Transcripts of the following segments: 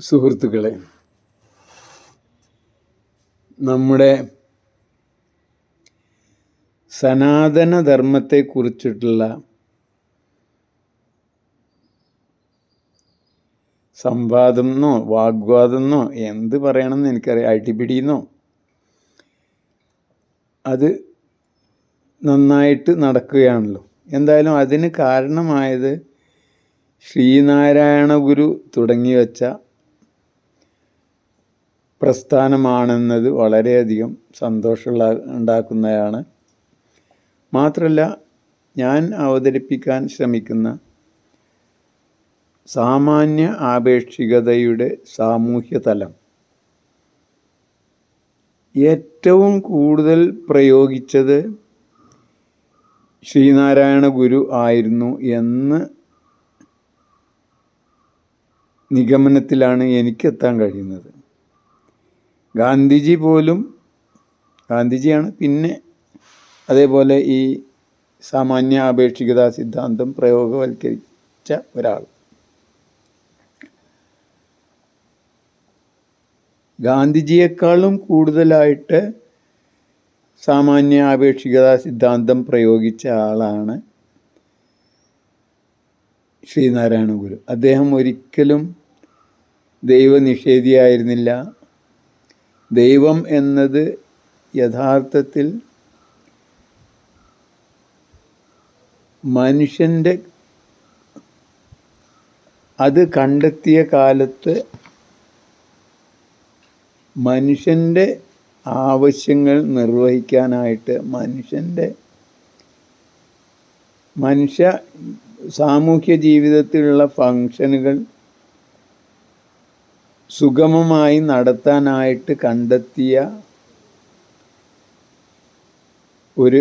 സുഹൃത്തുക്കളെ നമ്മുടെ സനാതനധർമ്മത്തെക്കുറിച്ചിട്ടുള്ള സംവാദം എന്നോ വാഗ്വാദം എന്നോ എന്ത് പറയണമെന്ന് എനിക്കറിയാം. അടിപിടിയെന്നോ. അത് നന്നായിട്ട് നടക്കുകയാണല്ലോ. എന്തായാലും അതിന് കാരണമായത് ശ്രീനാരായണ ഗുരു തുടങ്ങി വച്ച പ്രസ്ഥാനമാണെന്നത് വളരെയധികം സന്തോഷമുള്ള ഉണ്ടാക്കുന്നതാണ്. മാത്രമല്ല ഞാൻ അവതരിപ്പിക്കാൻ ശ്രമിക്കുന്ന സാമാന്യ ആപേക്ഷികതയുടെ സാമൂഹ്യ തലം ഏറ്റവും കൂടുതൽ പ്രയോഗിച്ചത് ശ്രീനാരായണ ഗുരു ആയിരുന്നു എന്ന് നിഗമനത്തിലാണ് എനിക്കെത്താൻ കഴിയുന്നത്. ഗാന്ധിജി പോലും ഗാന്ധിജിയാണ്. പിന്നെ അതേപോലെ ഈ സാമാന്യ ആപേക്ഷികതാ സിദ്ധാന്തം പ്രയോഗവൽക്കരിച്ച ഒരാൾ. ഗാന്ധിജിയെക്കാളും കൂടുതലായിട്ട് സാമാന്യ ആപേക്ഷികതാ സിദ്ധാന്തം പ്രയോഗിച്ച ആളാണ് ശ്രീനാരായണ ഗുരു. അദ്ദേഹം ഒരിക്കലും ദൈവനിഷേധിയായിരുന്നില്ല. ദൈവം എന്നത് യഥാർത്ഥത്തിൽ മനുഷ്യന്റെ അത് കണ്ടെത്തിയ കാലത്ത് മനുഷ്യന്റെ ആവശ്യങ്ങൾ നിർവഹിക്കാനായിട്ട് മനുഷ്യന്റെ മനുഷ്യ സാമൂഹ്യ ജീവിതത്തിലുള്ള ഫങ്ഷനുകൾ സുഗമമായി നടത്താനായിട്ട് കണ്ടെത്തിയ ഒരു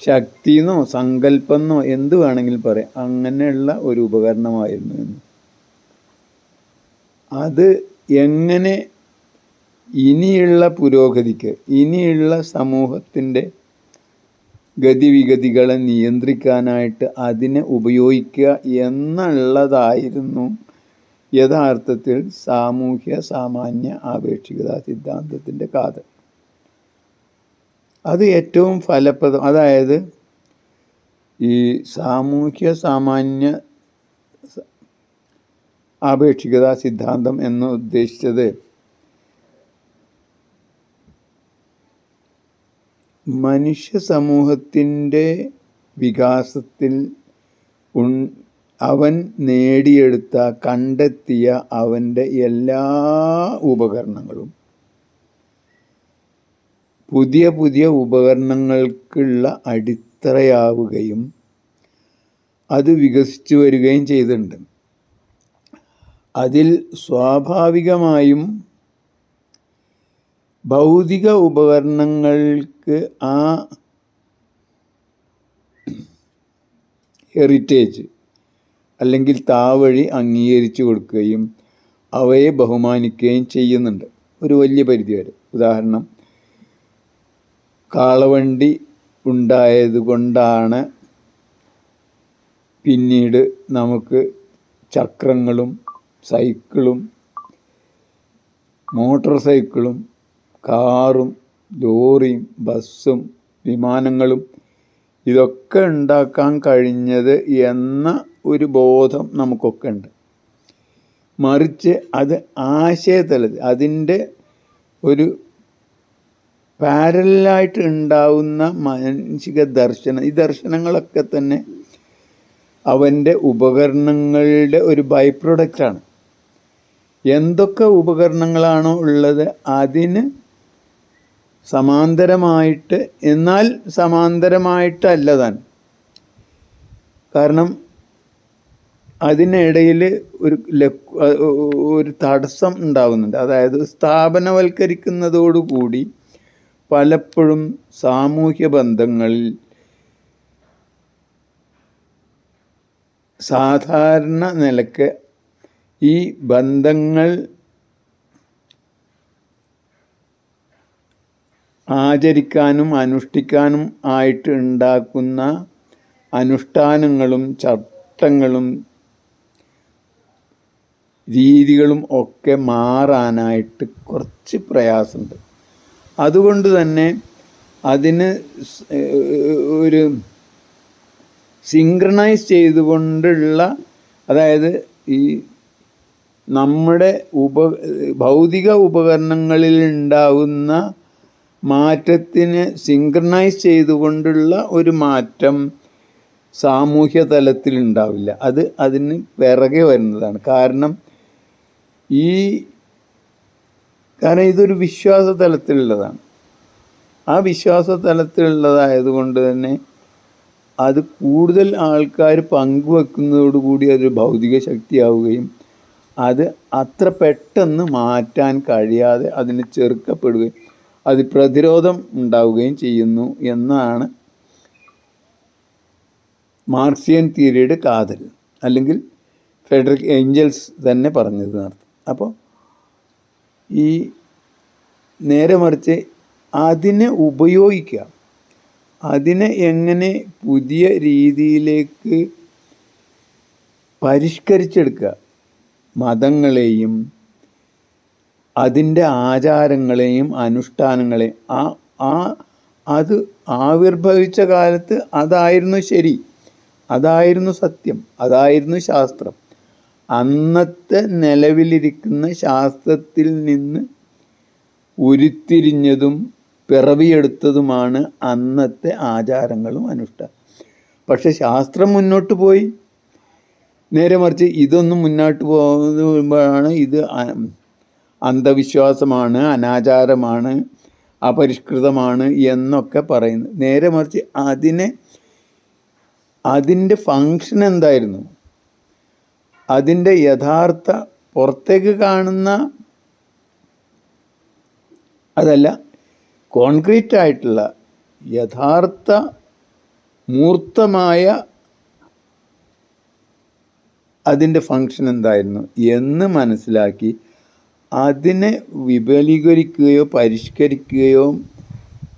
ശക്തിന്നോ സങ്കല്പമെന്നോ എന്ത് വേണമെങ്കിലും പറയാം. അങ്ങനെയുള്ള ഒരു ഉപകരണമായിരുന്നു എന്ന്. അത് എങ്ങനെ ഇനിയുള്ള പുരോഗതിക്ക് ഇനിയുള്ള സമൂഹത്തിന്റെ ഗതിവിഗതികളെ നിയന്ത്രിക്കാനായിട്ട് അതിനെ ഉപയോഗിക്കുക എന്നുള്ളതായിരുന്നു യഥാർത്ഥത്തിൽ സാമൂഹ്യ സാമാന്യ ആപേക്ഷികത സിദ്ധാന്തത്തിന്റെ കാതൽ. അത് ഏറ്റവും ഫലപ്രദം അതായത് ഈ സാമൂഹ്യ സാമാന്യ ആപേക്ഷികത സിദ്ധാന്തം എന്ന് ഉദ്ദേശിച്ചത് മനുഷ്യ സമൂഹത്തിന്റെ വികാസത്തിൽ അവൻ നേടിയെടുത്ത കണ്ടെത്തിയ അവന്റെ എല്ലാ ഉപകരണങ്ങളും. പുതിയ പുതിയ ഉപകരണങ്ങൾക്കുള്ള അടിത്തറയാവുകയും അത് വികസിച്ചു വരികയും ചെയ്തിട്ടുണ്ട്. അതിൽ സ്വാഭാവികമായും ഭൗതിക ഉപകരണങ്ങൾക്ക് ആ ഹെറിറ്റേജ് അല്ലെങ്കിൽ താവഴി അംഗീകരിച്ചു കൊടുക്കുകയും അവയെ ബഹുമാനിക്കുകയും ചെയ്യുന്നുണ്ട്. ഒരു വലിയ പരിധി വരെ ഉദാഹരണം കാളവണ്ടി ഉണ്ടായതുകൊണ്ടാണ് പിന്നീട് നമുക്ക് ചക്രങ്ങളും സൈക്കിളും മോട്ടോർ സൈക്കിളും കാറും ലോറിയും ബസ്സും വിമാനങ്ങളും ഇതൊക്കെ ഉണ്ടാക്കാൻ കഴിഞ്ഞത് എന്ന ഒരു ബോധം നമുക്കൊക്കെ ഉണ്ട്. മറിച്ച് അത് ആശയതലത്തിൽ അതിന്റെ ഒരു പാരലായിട്ട് ഉണ്ടാവുന്ന മാനസിക ദർശനം ഈ ദർശനങ്ങളൊക്കെ തന്നെ അവന്റെ ഉപകരണങ്ങളുടെ ഒരു ബൈ പ്രൊഡക്റ്റാണ് എന്തൊക്കെ ഉപകരണങ്ങളാണോ ഉള്ളത് അതിന് സമാന്തരമായിട്ട് എന്നാൽ സമാന്തരമായിട്ടല്ല താൻ. കാരണം അതിനിടയിൽ ഒരു ഒരു തടസ്സം ഉണ്ടാകുന്നുണ്ട് അതായത് സ്ഥാപനവൽക്കരിക്കുന്നതോടുകൂടി പലപ്പോഴും സാമൂഹ്യ ബന്ധങ്ങളിൽ സാധാരണ നിലയ്ക്ക് ഈ ബന്ധങ്ങൾ ആചരിക്കാനും അനുഷ്ഠിക്കാനും ആയിട്ട് ഉണ്ടാക്കുന്ന അനുഷ്ഠാനങ്ങളും ചട്ടങ്ങളും രീതികളും ഒക്കെ മാറാനായിട്ട് കുറച്ച് പ്രയാസമുണ്ട്. അതുകൊണ്ട് തന്നെ അതിന് ഒരു സിങ്ക്രണൈസ് ചെയ്തുകൊണ്ടുള്ള അതായത് ഈ നമ്മുടെ ഉപ ഭൗതിക ഉപകരണങ്ങളിൽ ഉണ്ടാവുന്ന മാറ്റത്തിന് സിങ്ക്രണൈസ് ചെയ്തുകൊണ്ടുള്ള ഒരു മാറ്റം സാമൂഹ്യ തലത്തിൽ ഉണ്ടാവില്ല. അത് അതിന് പിറകെ വരുന്നതാണ്. കാരണം ഈ കാരണം ഇതൊരു വിശ്വാസ തലത്തിലുള്ളതാണ് ആ വിശ്വാസ തലത്തിലുള്ളതായതുകൊണ്ട് തന്നെ അത് കൂടുതൽ ആൾക്കാർ പങ്കുവെക്കുന്നതോടുകൂടി അതൊരു ഭൗതിക ശക്തിയാവുകയും അത് അത്ര പെട്ടെന്ന് മാറ്റാൻ കഴിയാതെ അതിന് ചെറുക്കപ്പെടുകയും അത് പ്രതിരോധം ഉണ്ടാവുകയും ചെയ്യുന്നു എന്നാണ് മാർക്സിയൻ തിയറിയുടെ കാതൽ അല്ലെങ്കിൽ ഫെഡറിക് ഏഞ്ചൽസ് തന്നെ പറഞ്ഞത് നടത്തും അപ്പോൾ ഈ നേരെ മറിച്ച് അതിനെ ഉപയോഗിക്കുക. അതിനെ എങ്ങനെ പുതിയ രീതിയിലേക്ക് പരിഷ്കരിച്ചെടുക്കുക? മതങ്ങളെയും അതിന്റെ ആചാരങ്ങളെയും അനുഷ്ഠാനങ്ങളെയും. ആ ആ അത് ആവിർഭവിച്ച കാലത്ത് അതായിരുന്നു ശരി. അതായിരുന്നു സത്യം. അതായിരുന്നു ശാസ്ത്രം. അന്നത്തെ നിലവിലിരിക്കുന്ന ശാസ്ത്രത്തിൽ നിന്ന് ഉരുത്തിരിഞ്ഞതും പിറവിയെടുത്തതുമാണ് അന്നത്തെ ആചാരങ്ങളും അനുഷ്ഠാനം പക്ഷെ ശാസ്ത്രം മുന്നോട്ട് പോയി. നേരെ മറിച്ച് ഇതൊന്നും മുന്നോട്ട് പോകുമ്പോഴാണ് ഇത് അന്ധവിശ്വാസമാണ് അനാചാരമാണ് അപരിഷ്കൃതമാണ് എന്നൊക്കെ പറയുന്നത്. നേരെ മറിച്ച് അതിനെ അതിന്റെ ഫങ്ഷൻ എന്തായിരുന്നു അതിന്റെ യഥാർത്ഥ പുറത്തേക്ക് കാണുന്ന അതല്ല കോൺക്രീറ്റ് ആയിട്ടുള്ള യഥാർത്ഥ മൂർത്തമായ അതിന്റെ ഫങ്ഷൻ എന്തായിരുന്നു എന്ന് മനസ്സിലാക്കി അതിനെ വിപുലീകരിക്കുകയോ പരിഷ്കരിക്കുകയോ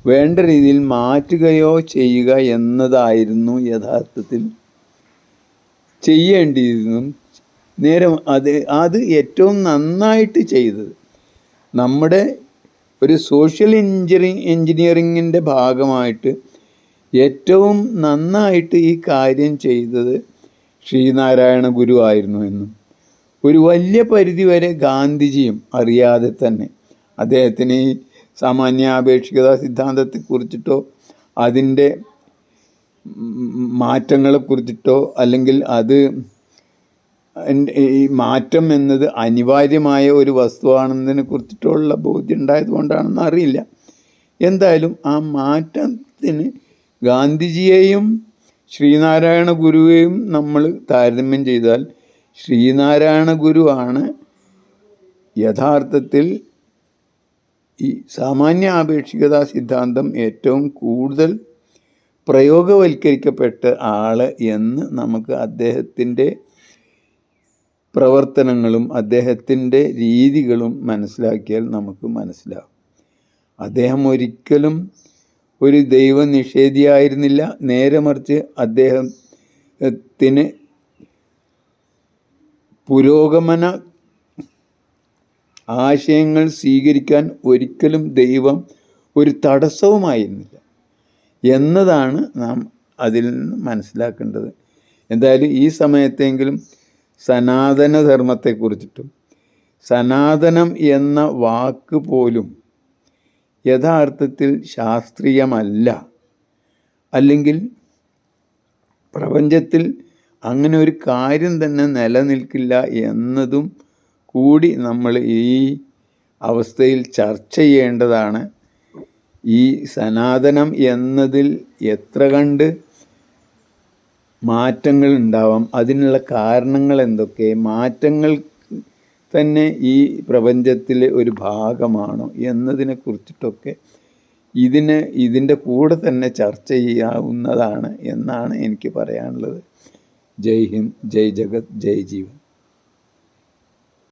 വേണ്ട രീതിയിൽ മാറ്റുകയോ ചെയ്യുക എന്നതായിരുന്നു യഥാർത്ഥത്തിൽ ചെയ്യേണ്ടിയിരുന്നും നേരെ അത് അത് ഏറ്റവും നന്നായിട്ട് ചെയ്തത്. നമ്മുടെ ഒരു സോഷ്യൽ എഞ്ചിനീയറിങ് എഞ്ചിനീയറിങ്ങിന്റെ ഭാഗമായിട്ട് ഏറ്റവും നന്നായിട്ട് ഈ കാര്യം ചെയ്തത് ശ്രീനാരായണ ഗുരു ആയിരുന്നു എന്നും. ഒരു വലിയ പരിധി വരെ ഗാന്ധിജിയും അറിയാതെ തന്നെ അദ്ദേഹത്തിന് ഈ സാമാന്യാപേക്ഷികത സിദ്ധാന്തത്തെക്കുറിച്ചിട്ടോ അതിന്റെ മാറ്റങ്ങളെക്കുറിച്ചിട്ടോ അല്ലെങ്കിൽ അത് ഈ മാറ്റം എന്നത് അനിവാര്യമായ ഒരു വസ്തുവാണെന്നതിനെ കുറിച്ചിട്ടുള്ള ബോധ്യം ഉണ്ടായത് കൊണ്ടാണെന്ന് അറിയില്ല. എന്തായാലും ആ മാറ്റത്തിന് ഗാന്ധിജിയെയും ശ്രീനാരായണ ഗുരുവെയും നമ്മൾ താരതമ്യം ചെയ്താൽ ശ്രീനാരായണ ഗുരുവാണ് യഥാർത്ഥത്തിൽ ഈ സാമാന്യ ആപേക്ഷികതാ സിദ്ധാന്തം ഏറ്റവും കൂടുതൽ പ്രയോഗവൽക്കരിക്കപ്പെട്ട ആൾ എന്ന് നമുക്ക് അദ്ദേഹത്തിന്റെ പ്രവർത്തനങ്ങളും അദ്ദേഹത്തിന്റെ രീതികളും മനസ്സിലാക്കിയാൽ നമുക്ക് മനസ്സിലാകും അദ്ദേഹം ഒരിക്കലും ഒരു ദൈവനിഷേധിയായിരുന്നില്ല. നേരെ മറിച്ച് അദ്ദേഹത്തിന് പുരോഗമന ആശയങ്ങൾ സ്വീകരിക്കാൻ ഒരിക്കലും ദൈവം ഒരു തടസ്സവുമായിരുന്നില്ല എന്നതാണ് നാം അതിൽ നിന്ന് മനസ്സിലാക്കേണ്ടത്. എന്തായാലും ഈ സമയത്തെങ്കിലും സനാതനധർമ്മത്തെക്കുറിച്ചിട്ടും സനാതനം എന്ന വാക്ക് പോലും യഥാർത്ഥത്തിൽ ശാസ്ത്രീയമല്ല. അല്ലെങ്കിൽ പ്രപഞ്ചത്തിൽ അങ്ങനെ ഒരു കാര്യം തന്നെ നിലനിൽക്കില്ല എന്നതും കൂടി നമ്മൾ ഈ അവസ്ഥയിൽ ചർച്ച ചെയ്യേണ്ടതാണ്. ഈ സനാതനം എന്നതിൽ എത്ര കണ്ട് മാറ്റങ്ങൾ ഉണ്ടാവാം. അതിനുള്ള കാരണങ്ങൾ എന്തൊക്കെ? മാറ്റങ്ങൾ തന്നെ ഈ പ്രപഞ്ചത്തിലെ ഒരു ഭാഗമാണോ എന്നതിനെ കുറിച്ചിട്ടൊക്കെ ഇതിന് ഇതിന്റെ കൂടെ തന്നെ ചർച്ച ചെയ്യാവുന്നതാണ് എന്നാണ് എനിക്ക് പറയാനുള്ളത്. ജയ് ഹിന്ദ് ജയ് ജഗത് ജയ് ജീവൻ.